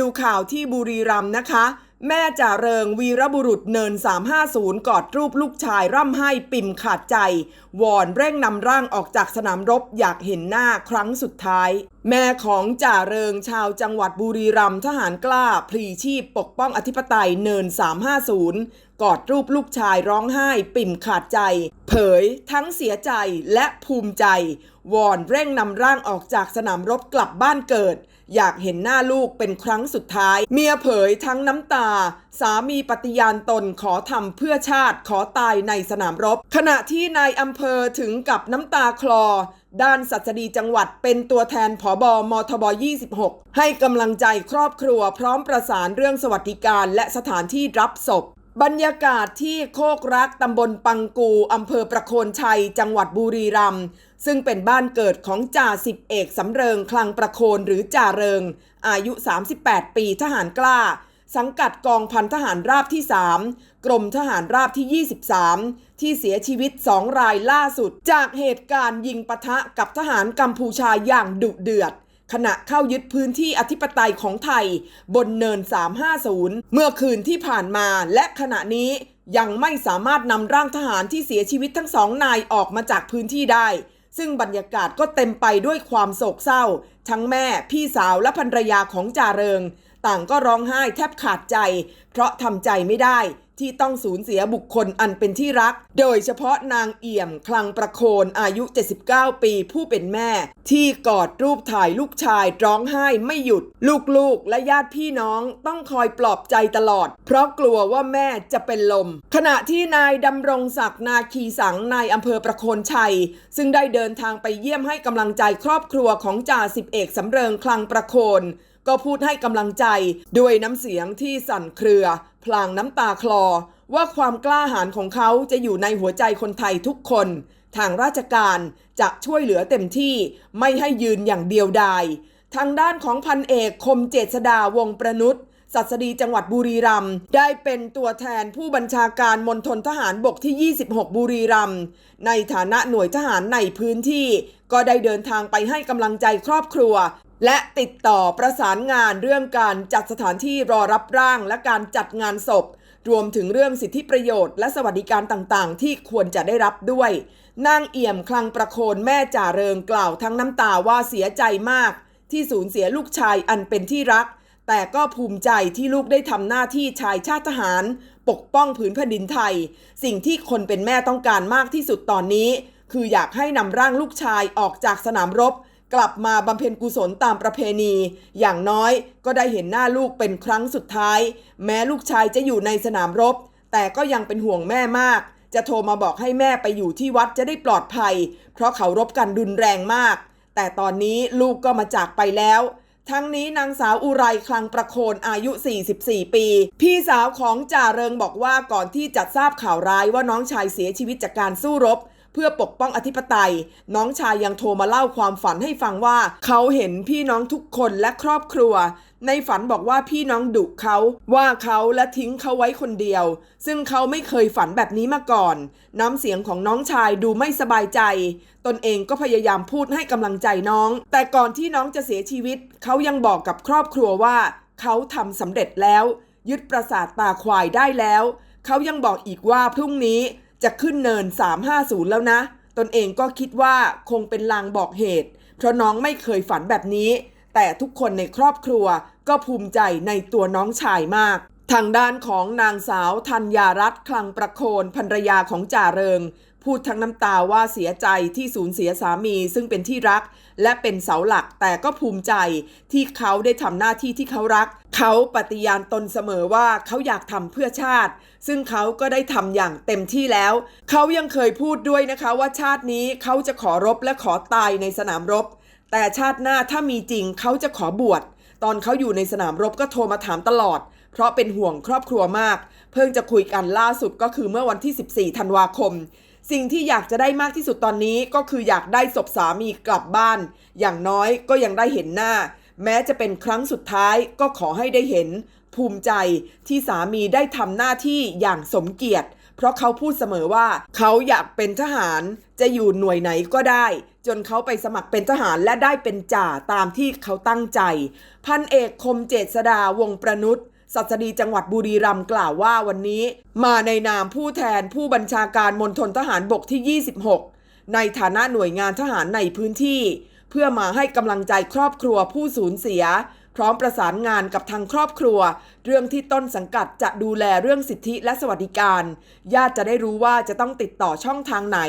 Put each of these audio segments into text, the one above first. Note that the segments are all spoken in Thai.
ดูข่าวที่บุรีรัมย์นะคะ แม่จ่าเริงวีรบุรุษเนิน 350 กอดรูปลูกชายร่ำไห้ปิ่มขาดใจ วอนเร่งนำร่างออกจากสนามรบอยากเห็นหน้าครั้งสุดท้าย แม่ของจ่าเริงชาวจังหวัดบุรีรัมย์ทหารกล้า พลีชีพปกป้องอธิปไตยเนิน 350 กอดรูปลูกชายร้องไห้ปิ่มขาดใจ เผยทั้งเสียใจและภูมิใจ วอนเร่งนำร่างออกจากสนามรบกลับบ้านเกิด อยากเห็นหน้าลูกเป็นครั้งสุดท้าย เมียเผยทั้งน้ำตา สามีปฏิญาณตนขอทำเพื่อชาติขอตายในสนามรบ ขณะที่นายอำเภอถึงกับน้ำตาคลอ ด้านสัตดีจังหวัดเป็นตัวแทนผอบอมทบ 26 ให้กำลังใจครอบครัวพร้อมประสานเรื่องสวัสดิการและสถานที่รับศพ บรรยากาศที่โคกรักตำบลปังกูอำเภอประโคนชัย จังหวัดบุรีรัมย์ซึ่งเป็นบ้านเกิดของจ่าสิบเอกสำเริงคลังประโคนหรือจ่าเริง อายุ 38 ปีทหารกล้า สังกัดกองพันทหารราบที่ 3 กรมทหารราบที่ 23 ที่เสียชีวิต2รายล่าสุด จากเหตุการณ์ยิงปะทะกับทหารกัมพูชาอย่างดุเดือด ขณะเข้ายึดพื้นที่อธิปไตยของไทยบนเนิน 350 เมื่อคืนที่ผ่านมาและขณะนี้ยังไม่สามารถนำร่างทหารที่เสียชีวิตทั้งสองนายออกมาจากพื้นที่ได้ ซึ่งบรรยากาศก็เต็มไปด้วยความโศกเศร้า ทั้งแม่พี่สาวและภรรยาของจ่าเริง ต่างก็ร้องไห้แทบขาดใจ เพราะทำใจไม่ได้ ที่ต้องสูญเสียบุคคลอันเป็นที่รัก โดยเฉพาะนางเอี่ยมคลังประโคนอายุ 79 ปีผู้เป็นแม่ ที่กอดรูปถ่ายลูกชายร้องไห้ไม่หยุด ลูกๆ และญาติพี่น้องต้องคอยปลอบใจตลอด เพราะกลัวว่าแม่จะเป็นลม ขณะที่นายดำรงศักดิ์นาคีสังนายอำเภอประโคนชัย ซึ่งได้เดินทางไปเยี่ยมให้กำลังใจครอบครัวของจ่าสิบเอกสำเริงคลังประโคนก็พูดให้กำลังใจด้วยน้ำเสียงที่สั่นเครือ พลางน้ำตาคลอว่าความกล้าหาญของเขาจะอยู่ในหัวใจคนไทยทุกคน ทางราชการจะช่วยเหลือเต็มที่ไม่ให้ยืนอย่างเดียวดาย ทางด้านของพันเอกคมเจษดาวงประนุษสัสดีจังหวัดบุรีรัมย์ได้เป็นตัวแทนผู้บัญชาการมณฑลทหารบกที่ 26 บุรีรัมย์ในฐานะหน่วยทหารในพื้นที่ ก็ได้เดินทางไปให้กำลังใจครอบครัว และติดต่อประสานงานเรื่องการจัดสถานที่รอรับร่างและการจัดงานศพ รวมถึงเรื่องสิทธิประโยชน์ และสวัสดิการต่างๆ ที่ควรจะได้รับด้วย นางเอี่ยมคลังประโคนแม่จ่าเริงกล่าวทั้งน้ำตาว่าเสียใจมาก ที่สูญเสียลูกชายอันเป็นที่รัก แต่ก็ภูมิใจที่ลูกได้ทำหน้าที่ชายชาติทหาร ปกป้องผืนแผ่นดินไทย สิ่งที่คนเป็นแม่ต้องการมากที่สุดตอนนี้ คืออยากให้นำร่างลูกชายออกจากสนามรบ กลับมาบำเพ็ญกุศลตามประเพณี อย่างน้อยก็ได้เห็นหน้าลูกเป็นครั้งสุดท้าย แม้ลูกชายจะอยู่ในสนามรบ แต่ก็ยังเป็นห่วงแม่มาก จะโทรมาบอกให้แม่ไปอยู่ที่วัดจะได้ปลอดภัย เพราะเขารบกันรุนแรงมาก แต่ตอนนี้ลูกก็มาจากไปแล้วทั้งนี้นางสาวอุไรคลังประโคนอายุ 44 ปี พี่สาวของจ่าเริงบอกว่าก่อนที่จะทราบข่าวร้ายว่าน้องชายเสียชีวิตจากการสู้รบ เพื่อปกป้องอธิปไตย น้องชายยังโทรมาเล่าความฝันให้ฟังว่า เขาเห็นพี่น้องทุกคนและครอบครัว ในฝันบอกว่าพี่น้องดุเขาว่าเขาและทิ้งเขาไว้คนเดียว ซึ่งเขาไม่เคยฝันแบบนี้มาก่อน น้ำเสียงของน้องชายดูไม่สบายใจ ตนเองก็พยายามพูดให้กำลังใจน้อง แต่ก่อนที่น้องจะเสียชีวิต เขายังบอกกับครอบครัวว่า เขาทำสำเร็จแล้ว ยึดปราสาทตาควายได้แล้ว เขายังบอกอีกว่าพรุ่งนี้ จะขึ้นเนิน 350 แล้วนะ ตนเองก็คิดว่าคงเป็นลางบอกเหตุ เพราะน้องไม่เคยฝันแบบนี้ แต่ทุกคนในครอบครัวก็ภูมิใจในตัวน้องชายมาก ทางด้านของนางสาวธัญญารัตน์คลังประโคนภรรยาของจ่าเริง พูดทั้งน้ำตาว่าเสียใจที่สูญเสียสามีซึ่งเป็นที่รัก และเป็นเสาหลักแต่ก็ภูมิใจที่เขาได้ทำหน้าที่ที่เขารัก เขาปฏิญาณตนเสมอว่าเขาอยากทำเพื่อชาติ ซึ่งเขาก็ได้ทำอย่างเต็มที่แล้ว เขายังเคยพูดด้วยนะคะว่าชาตินี้เขาจะขอรบและขอตายในสนามรบ แต่ชาติหน้าถ้ามีจริงเขาจะขอบวชตอนเขาอยู่ในสนามรบก็โทรมาถามตลอด เพราะเป็นห่วงครอบครัวมาก เพิ่งจะคุยกันล่าสุดก็คือเมื่อวันที่ 14 ธันวาคม สิ่งที่อยากจะได้มากที่สุดตอนนี้ก็คืออยากได้ศพสามีกลับบ้าน อย่างน้อยก็ยังได้เห็นหน้า แม้จะเป็นครั้งสุดท้ายก็ขอให้ได้เห็น ภูมิใจที่สามีได้ทำหน้าที่อย่างสมเกียรติเพราะเขาพูดเสมอว่าเขาอยากเป็นทหารจะอยู่หน่วยไหนก็ได้ จนเขาไปสมัครเป็นทหารและได้เป็นจ่าตามที่เขาตั้งใจ พันเอกคมเจษดาวงประนุษ สัสดีจังหวัดบุรีรัมย์กล่าวว่าวันนี้ มาในนามผู้แทนผู้บัญชาการมณฑลทหารบกที่ 26 ในฐานะหน่วยงานทหารในพื้นที่ เพื่อมาให้กำลังใจครอบครัวผู้สูญเสีย พร้อมประสานงานกับทางครอบครัว เรื่องที่ต้นสังกัดจะดูแลเรื่องสิทธิและสวัสดิการ ญาติจะได้รู้ว่าจะต้องติดต่อช่องทางไหน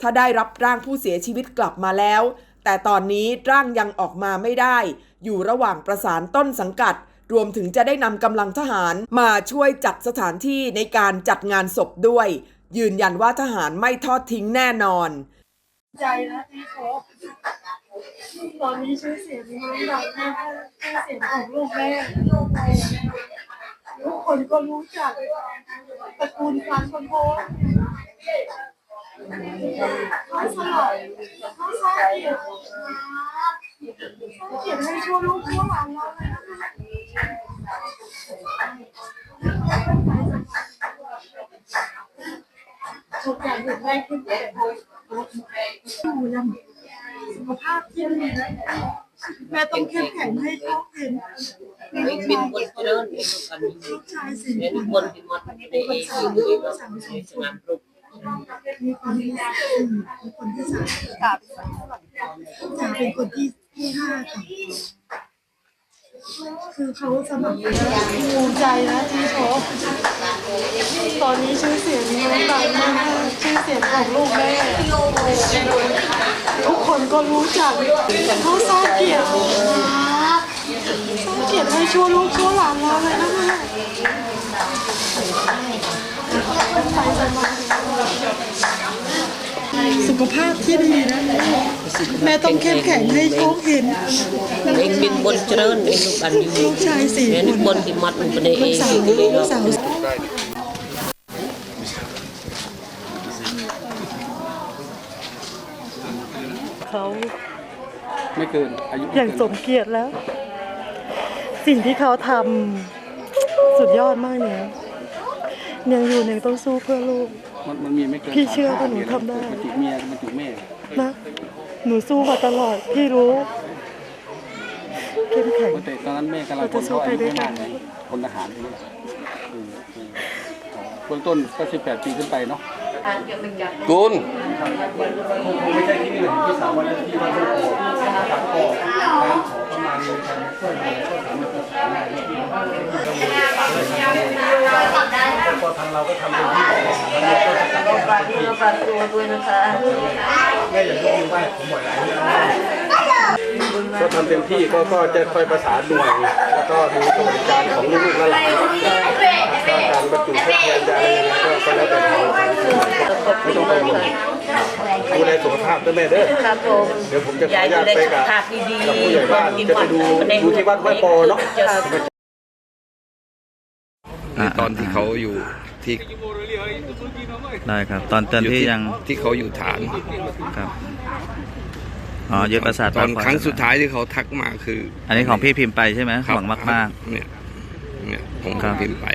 ถ้าได้รับร่างผู้เสียชีวิตกลับมาแล้ว แต่ตอนนี้ร่างยังออกมาไม่ได้ อยู่ระหว่างประสานต้นสังกัด รวมถึงจะได้นำกำลังทหารมาช่วยจัดสถานที่ในการจัดงานศพด้วย ยืนยันว่าทหารไม่ทอดทิ้งแน่นอน ใจนะที่เขาตอนนี้ชื่อเสียงมันดังมากชื่อเสียงของลูกแม่ทุกคนก็รู้จักตระกูลการคนโพสเขาสลับเขาสร้างเกียรติสร้างเกียรติให้ชั่วลูกชั่วหลานเราเลยนะคะ ทุกอย่างถูกแม่ขึ้นไปอยู่ยังสุขภาพที่ดีนะแม่ต้องเข้มแข็งให้เขาเห็นเองเป็นคนเจริญเองกันลูกชายสี่เป็นคนที่มัดในเองเองเราสงานปลุกมีคนที่สี่มีคนที่สามกับจะเป็นคนที่ที่ห้าค่ะ คือเขาสมัครภูมิใจนะที่เขาตอนนี้ชื่อเสียงมันดังมากชื่อเสียงของลูกแม่ทุกคนก็รู้จักเขาสร้างเกียรติสร้างเกียรติให้ชั่วลูกชั่วหลานเราเลยนะคะไปสมัคร สุขภาพที่ดีนะ แม่ต้องเข้มแข็งให้เขาเห็น เองเป็นคนเจริญเองลูกกันอยู่ลูกชายสี่นคนคนที่มัดในเอลูกงสาวเองลูกสาวเขาไม่เกินอายุอย่างสมเกียรติแล้ว สิ่งที่เขาทำสุดยอดมากเนี่ยยังอยู่ยังต้องสู้เพื่อลูก มันมันมีไม่เกินพี่เชื่อว่าหนูทำได้ มันจุเมียมันจุแม่นะ หนูสู้มาตลอด พี่รู้เข้มแข็ง แต่ตอนนั้นแม่กำลังเราจะสู้ไปด้วยกันไงคนทหารนี่แหละอืมอืมเบื้องต้นก็18ปีขึ้นไปเนาะ กุลไม่ใช่ที่นี่เลยที่สามวันแล้วที่วัดโพธิ์ก็การขอประมาณในการช่วยเหลือก็สามารถจะทำได้ก็ทางเราก็ทำเต็มที่ต้อง การที่เราการตัวด้วยนะคะแม่อย่ายกมือไหว้ผมบ่อยหลายเรื่องก็ทำเต็มที่ก็ก็จะคอยประสานหน่วยแล้วก็ดูสวัสดิการของลูกๆและหลานก็การบรรจุทดแทนจะอะไรยังไงก็ก็แล้วแต่เราไม่ต้องกังวลดูแลสุขภาพด้วยแม่เด้อครับผมเดี๋ยวผมจะขอยาอยนุญาตจะไปได้สุกัขบภาพดีกับๆผู้ใหญ่บ้านจะไปดูดูที่วัดห้วยปอเนาะนี่ตอนที่เขาอยู่ ที่ได้ครับ ตอนตอนที่ยังที่เขาอยู่ฐานครับอ๋อยึดประสาทตอนตาขวาครั้งสุดท้ายที่เขาทักมาคือ อันนี้ของพี่พิมพ์ไปใช่ไหมครับหวังมากเนี่ยเนี่ยผมครับพิมพ์ไป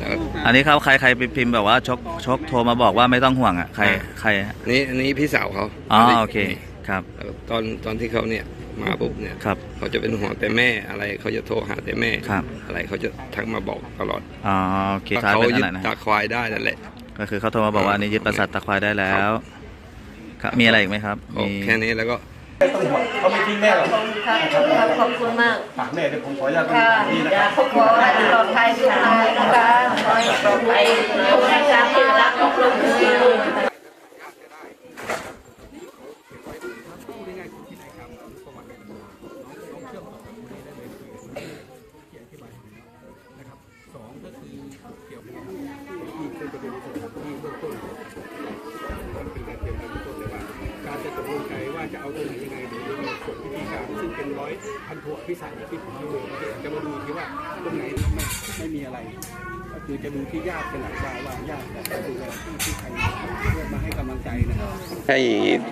แล้วๆอันนี้เขาใครใครไปพิมพ์แบบว่าชกชกโทรมาบอกว่าไม่ต้องห่วงอะใครใครฮะนี่อันนี้พี่สาวเขาอ๋อโอเคครับแล้วตอนตอนที่เขาเนี่ย มาปุ๊บเนี่ยครับเขาจะเป็นห่วงแต่แม่อะไรเขาจะโทรหาแต่แม่ครับอะไรเขาจะทักมาบอกตลอดอ๋อโอเคว่าครับเขาเป็นยึอะดไรนะตาควายได้นั่นแหละ ก็คือเขาโทรมาบอกว่าอันนี้ยึดประสาทตะควายได้แล้ว ครับมีอะไรอีกไหมครับก็มีแค่นี้แล้วก็ต้องห่วงเขาไม่ทิ้งแม่หรอกครับขอบคุณมากฝากแม่เดี๋ยวผมขออนุญาตไปค่ะนี่นะอคยารับกขอให้ปลอดภัยสุขภาพนะคะขอให้ปลอดภัยทุกท่านที่รักลูกๆ จว่าจะเอาตรงไหนยังไงเดี๋ยวในส่วนพิธีการซึ่งเป็นร้อยพันถั่วพิสัยที่ผมดูจะมาดูที่ว่าตรงไหนไม่ไม่มีอะไรก็คือจะดูที่ญาติเป็นหลักได้ว่าญาติจะดูแลที่ที่ใครเพื่อมาให้กำลังใจนะครับให้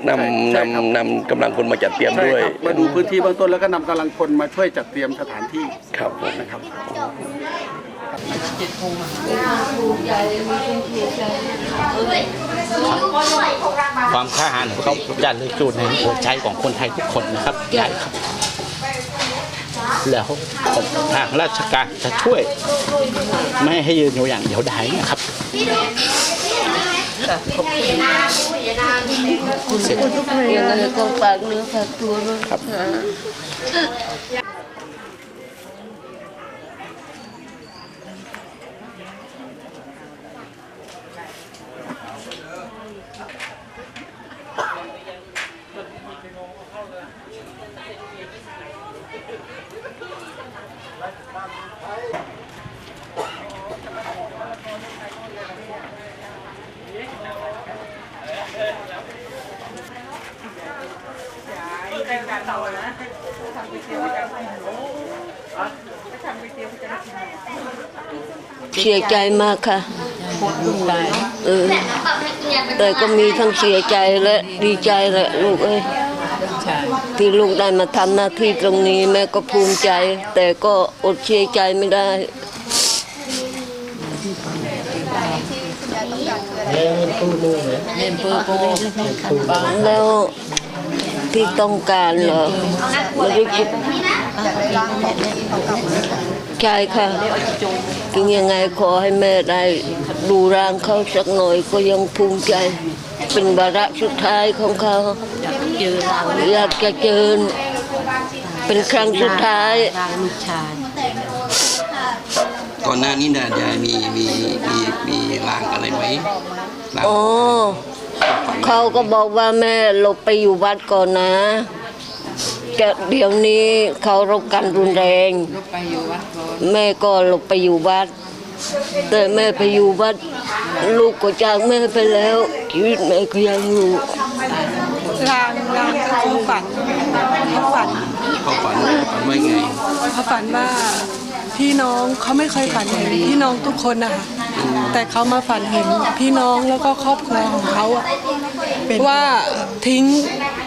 นำนำนำกำลังคนมาจัดเตรียมใช่ด้วยครับมาดูพื้นที่เบื้องต้นแล้วก็นำกำลังคนมาช่วยจัดเตรียมสถานที่ครับผมนะครับผู้ใหญ่มีคนเสียใจ ความกล้าหาญของเขาจะเลยจูดในหัวใจของคนไทยทุกคนนะครับใหญ่ครับ แล้วทางราชการจะช่วย ไม่ให้ยืนอยู่อย่างเดียวดายนะครับยังไงก็ฝากเนื้อฝากตัวด้วยค รับเสียใจมากค่ะเออแต่ก็มีทั้งเสียใจและดีใจแหละลูกเอ้ย ที่ลูกได้มาทำหน้าที่ตรงนี้แม่ก็ภูมิใจ แต่ก็อดเสียใจไม่ได้แล้วที่ต้องการเหรอไม่ได้คิดใช่ค่ะถึงยังไงขอให้แม่ได้ดูร่างเขาสักหน่อยก็ยังภูมิใจ เป็นวาระสุดท้ายของเขา อยากจะเจอเป็นครั้งสุดท้ายก่อนหน้านี้นะยายมีมีมีมีลางอะไรไหมลางอ๋อเขาก็บอกว่าแม่หลบไปอยู่วัดก่อนนะจะเดี๋ยวนี้เขารบกันรุนแรงแม่ก็หลบไปอยู่วัด แต่แม่ไปอยู่วัด ลูกก็จากแม่ไปแล้วชีวิตแม่ก็ยังอยู่ ลางลางก็คือฝันเขาฝันเขาฝันฝันว่าไงเขาฝันว่าพี่น้องเขาไม่เคยฝันเห็นพี่น้องทุกคนนะคะแต่เขามาฝันเห็นพี่น้องแล้วก็ครอบครัวของเขาอะว่าทิ้ง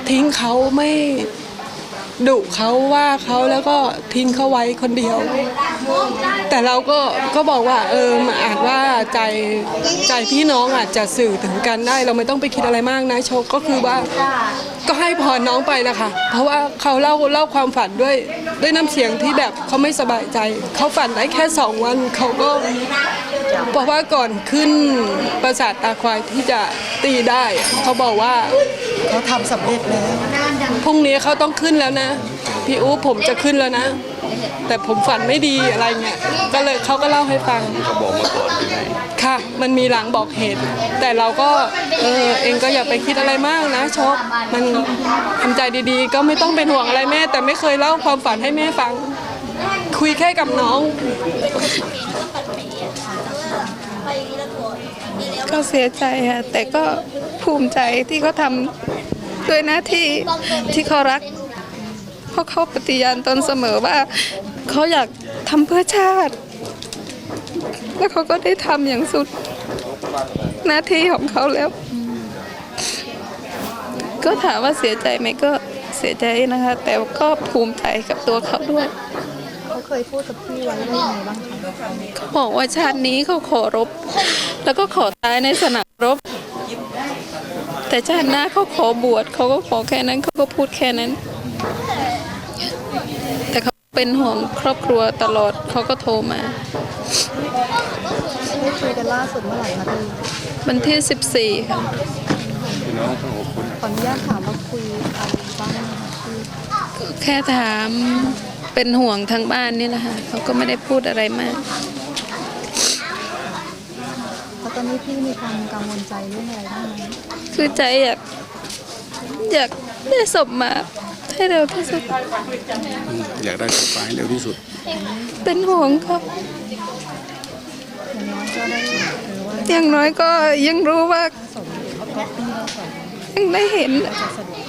ทิ้งเขาไม่ ดุเขาว่าเขาแล้วก็ทิ้งเขาไว้คนเดียว แต่เราก็ก็บอกว่าเอออาจว่าใจใจพี่น้องอาจจะสื่อถึงกันได้ เราไม่ต้องไปคิดอะไรมากนะโชคก็คือว่าก็ให้พรน้องไปนะคะ เพราะว่าเขาเล่าเล่าความฝันด้วยด้วยน้ำเสียงที่แบบเขาไม่สบายใจ เขาฝันได้แค่สองวันเขาก็เพราะว่าก่อนขึ้นปราสาทตาควายที่จะตีได้ เขาบอกว่าเขาทำสำเร็จแล้ว พรุ่งนี้เขาต้องขึ้นแล้วนะ พี่อู๋ผมจะขึ้นแล้วนะ แต่ผมฝันไม่ดีอะไรเงี้ยก็เลยเขาก็เล่าให้ฟัง เขาบอกมาก่อนหรือไงค่ะ มันมีหลังบอกเหตุ แต่เราก็เออเองก็อย่าไปคิดอะไรมากนะโชคมันทำใจดีๆ ก็ไม่ต้องเป็นห่วงอะไรแม่ แต่ไม่เคยเล่าความฝันให้แม่ฟัง คุยแค่กับน้อง ก็เสียใจค่ะแต่ก็ภูมิใจที่เขาทำ ด้วยหน้าที่ที่เขารักเพราะเขาปฏิญาณตนเสมอว่าเขาอยากทำเพื่อชาติ แล้วเขาก็ได้ทำอย่างสุดหน้าที่ของเขาแล้ว ก็ถามว่าเสียใจไหมก็เสียใจนะคะ แต่ก็ภูมิใจกับตัวเขาด้วยเขาเคยพูดกับพี่ไว้ว่ายังไงบ้างคะเขาบอกว่าชาตินี้เขาขอรบ แล้วก็ขอตายในสนามรบ แต่ชาติหน้าเขาขอบวชเขาก็ขอแค่นั้นเขาก็พูดแค่นั้น แต่เขาเป็นห่วงครอบครัวตลอดเขาก็โทรมาได้คุยกันล่าสุดเมื่อไหร่คะพี่วันที่ 14 ค่ะขออนุญาตถามว่าคุยอะไรบ้างแค่ถามเป็นห่วงทางบ้านนี่แหละค่ะเขาก็ไม่ได้พูดอะไรมาก อนนี้พี่มีความกังวลใจเรื่องอะไรบ้างไหมคือใจอยากอยากได้ศพมาให้เร็วที่สุด อยากได้ศพมาให้เร็วที่สุด เป็นห่วงครับ อย่างน้อยก็ได้หรือว่าอย่างน้อยก็ยังรู้ว่าส่งเอาก๊อปปี้เราส่งยังได้เห็นจะสะดวก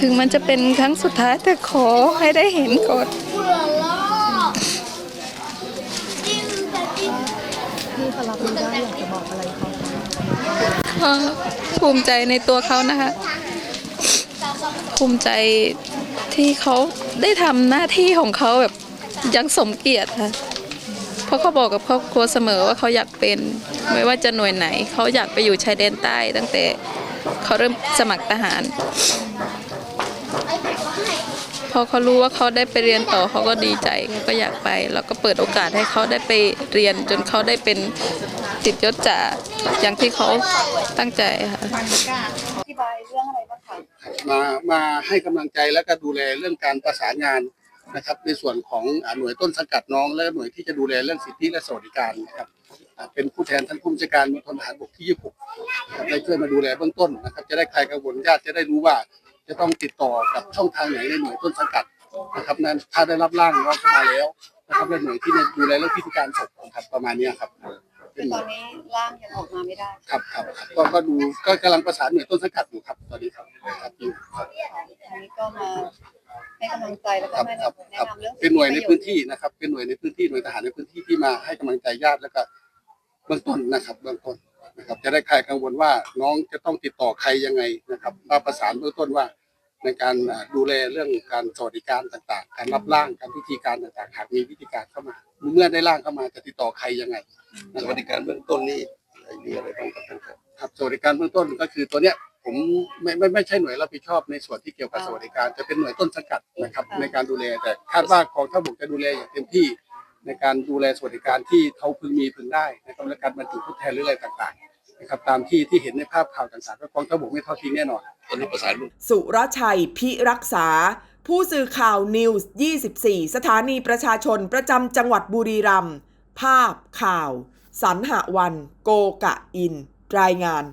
ถึงมันจะเป็นครั้งสุดท้ายแต่ขอให้ได้เห็นก่อน พี่เขารับรู้ได้อยากจะบอกอะไรเขาไหม ก็ ภูมิใจในตัวเขานะคะ ภูมิใจที่เขาได้ทำหน้าที่ของเขาแบบยังสมเกียรติค่ะเพราะเขาบอกกับครอบครัวเสมอว่าเขาอยากเป็นไม่ว่าจะหน่วยไหน เขาอยากไปอยู่ชายแดนใต้ ตั้งแต่เขาเริ่มสมัครทหาร พอเขารู้ว่าเขาได้ไปเรียนต่อเขาก็ดีใจเขาก็อยากไป แล้วก็เปิดโอกาสให้เขาได้ไปเรียนจนเขาได้เป็นติดยศจ่าอย่างที่เขาตั้งใจค่ะมามาให้กำลังใจและก็ดูแลเรื่องการประสานงานนะครับ ในส่วนของอ่าหน่วยต้นสังกัดน้อง และหน่วยที่จะดูแลเรื่องสิทธิและสวัสดิการนะครับอ่าเป็นผู้แทนท่านผู้บัญชาการมณฑลทหารบกที่ 26นะครับได้ช่วยมาดูแลเบื้องต้นนะครับ จะได้คลายกังวลญาติจะได้รู้ว่า จะต้องติดต่อกับช่องทางไหนในหน่วยต้นสังกัดนะครับนั้นถ้าได้รับร่างน้องเข้ามาแล้วนะครับในหน่วยที่ดูแลเรื่องพิธีการศพนะครับประมาณเนี้ยครับเป็นตอนนี้ร่างยังออกมาไม่ได้ครับครับครับก็ก็ดูก็กำลังประสานหน่วยต้นสังกัดอยู่ครับตอนนี้ครับครับอยู่ครับอันนี้ก็มาให้กำลังใจแล้วก็ครับแนะครับนำแนะครับนำเรื่องเป็นหน่วยในพื้นที่นะครับ เป็นหน่วยในพื้นที่หน่วยทหารในพื้นที่ที่มาให้กำลังใจญาติแล้วก็เบื้องต้นนะครับ เบื้องต้นนะครับ จะได้คลายกังวลว่าน้องจะต้องติดต่อใครยังไงนะครับมาประสานเบื้องต้นว่า ในการอ่าดูแลเรื่องการสวัสดิการต่างๆ การรับร่างการพิธีการต่างๆ หากมีพิธีการเข้ามา เมื่อได้ร่างเข้ามาจะติดต่อใครยังไงสวัสดิการเบื้องต้นนี่มีอะไรบ้างครับท่านครับครับสวัสดิการเบื้องต้นก็คือตัวเนี้ยผมไม่ไม่ไม่ใช่หน่วยรับผิดชอบในส่วนที่เกี่ยวกับสวัสดิการจะเป็นหน่วยต้นสังกัดนะครับ ในการดูแลแต่คาดว่ากองทัพบกจะดูแลอย่างเต็มที่ ในการดูแลสวัสดิการที่เขาพึงมีพึงได้นะครับและการบรรจุผู้แทนหรืออะไรต่างๆ นะครับตามที่ที่เห็นในภาพข่าวต่างๆก็กองทัพบกไม่ทอดทิ้งแน่นอนตอนนี้ประสานสุรชัยพิรักษา ผู้สื่อข่าวนิวส์24 สถานีประชาชนประจำจังหวัดบุรีรัมย์ภาพข่าวสรรหวัน โกกะอิน รายงาน